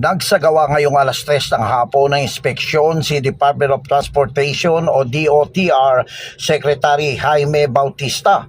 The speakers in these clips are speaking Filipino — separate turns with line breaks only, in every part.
Nagsagawa ngayong alas 3 ng hapon ng inspeksyon si Department of Transportation o DOTR Secretary Jaime Bautista.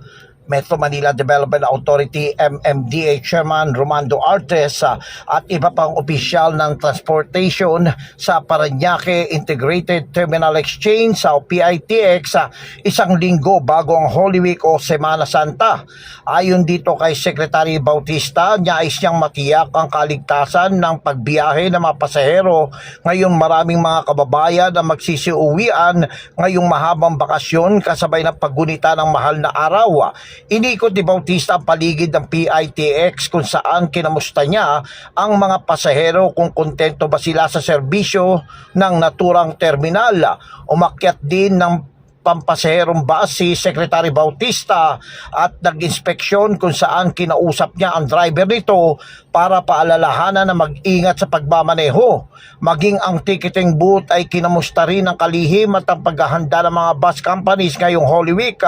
Metro Manila Development Authority MMDA Chairman Romando Artes ah, at iba pang opisyal ng transportation sa Paranaque Integrated Terminal Exchange sa PITX sa isang linggo bago ang Holy Week o Semana Santa. Ayon dito kay Secretary Bautista, nais niyang matiyak ang kaligtasan ng pagbiyahe ng mga pasahero ngayong maraming mga kababayan na magsisiuwian ngayong mahabang bakasyon kasabay ng paggunita ng mahal na araw. Inikot ni Bautista ang paligid ng PITX kung saan kinamusta niya ang mga pasahero kung kontento ba sila sa serbisyo ng naturang terminal. Umakyat din ng pampasaherong bus si Secretary Bautista at nag-inspeksyon kung saan kinausap niya ang driver nito para paalalahanan na mag-ingat sa pagmamaneho. Maging ang ticketing booth ay kinamusta rin ang kalihim at ang paghahanda ng mga bus companies ngayong Holy Week.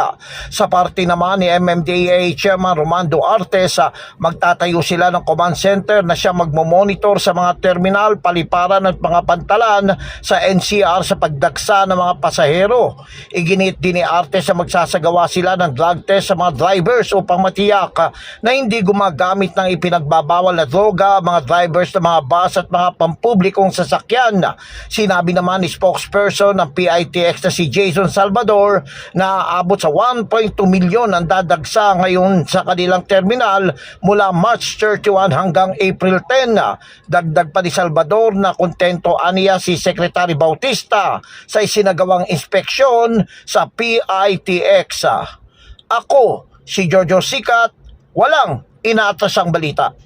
Sa parte naman ni MMDA Chairman Romando Artes, magtatayo sila ng command center na siya magmomonitor sa mga terminal, paliparan at mga pantalan sa NCR sa pagdagsa ng mga pasahero. Iginit din ni Artes na magsasagawa sila ng drug test sa mga drivers upang matiyak na hindi gumagamit ng ipinagbabawal na droga ang mga drivers ng mga bus at mga pampublikong sasakyan. Sinabi naman ni spokesperson ng PITX na si Jason Salvador na aabot sa 1.2 milyon ang dadagsa ngayon sa kanilang terminal mula March 31 hanggang April 10. Dagdag pa ni Salvador na kontento aniya si Secretary Bautista sa isinagawang inspeksyon sa PITX. Ako, si Jojo Sikat, walang inaatasang balita.